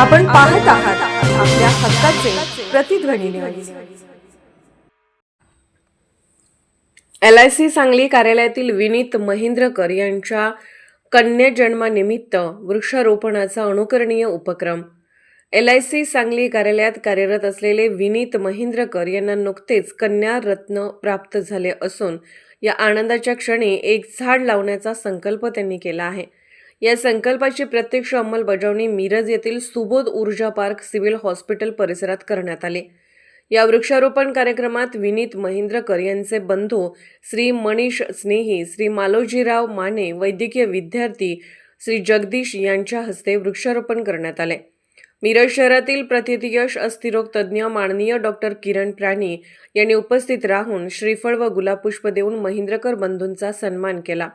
आपण पाहत आहात आपल्या हक्काचे Pratidhwani news L I C Sangli कार्यालयातील विनीत महेंद्रकर यांच्या कन्या जन्मानिमित्त वृक्षारोपणाचा अनुकरणीय उपक्रम. एल आय सी सांगली कार्यालयात कार्यरत असलेले विनीत महिंद्रकर यांना नुकतेच कन्या रत्न प्राप्त झाले असून या आनंदाच्या क्षणी एक झाड लावण्याचा संकल्प त्यांनी केला आहे. या संकल्पाची प्रत्यक्ष अंमलबजावणी मिरज येथील सुबोध ऊर्जा पार्क सिव्हिल हॉस्पिटल परिसरात करण्यात आली. या वृक्षारोपण कार्यक्रमात विनीत महेंद्रकर यांचे बंधू श्री मनीष स्नेही श्री मालोजीराव माने वैद्यकीय विद्यार्थी श्री जगदीश यांच्या हस्ते वृक्षारोपण करण्यात आले. मिरज शहरातील प्रथितयश अस्थिरोग तज्ज्ञ माननीय डॉक्टर किरण प्राणी यांनी उपस्थित राहून श्रीफळ व गुलाबपुष्प देऊन महिंद्रकर बंधूंचा सन्मान केला.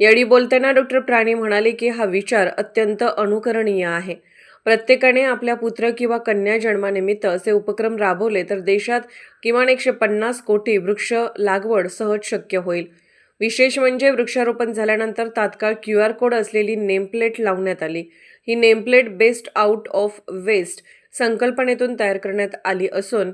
यावेळी बोलताना डॉक्टर प्राणी म्हणाले की हा विचार अत्यंत अनुकरणीय आहे. प्रत्येकाने आपल्या पुत्र किंवा कन्या जन्मानिमित्त असे उपक्रम राबवले तर देशात किमान एकशे पन्नास कोटी वृक्ष लागवड सहज शक्य होईल. विशेष म्हणजे वृक्षारोपण झाल्यानंतर तात्काळ क्यू आर कोड असलेली नेमप्लेट लावण्यात आली. ही nameplate best out of waste संकल्पनेतून तयार करण्यात आली असून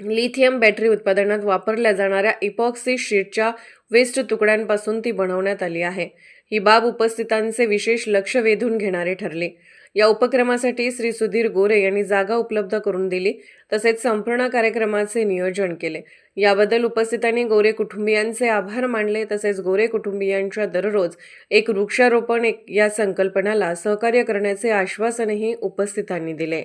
लिथियम बॅटरी उत्पादनात वापरल्या जाणाऱ्या इपॉक्सी शीटच्या वेस्ट तुकड्यांपासून ती बनवण्यात आली आहे. ही बाब उपस्थितांचे विशेष लक्ष वेधून घेणारे ठरले. या उपक्रमासाठी श्री सुधीर गोरे यांनी जागा उपलब्ध करून दिली तसेच संपूर्ण कार्यक्रमाचे नियोजन केले. याबद्दल उपस्थितांनी गोरे कुटुंबियांचे आभार मानले तसेच गोरे कुटुंबियांच्या दररोज एक वृक्षारोपण एक या संकल्पनाला सहकार्य करण्याचे आश्वासनही उपस्थितांनी दिले.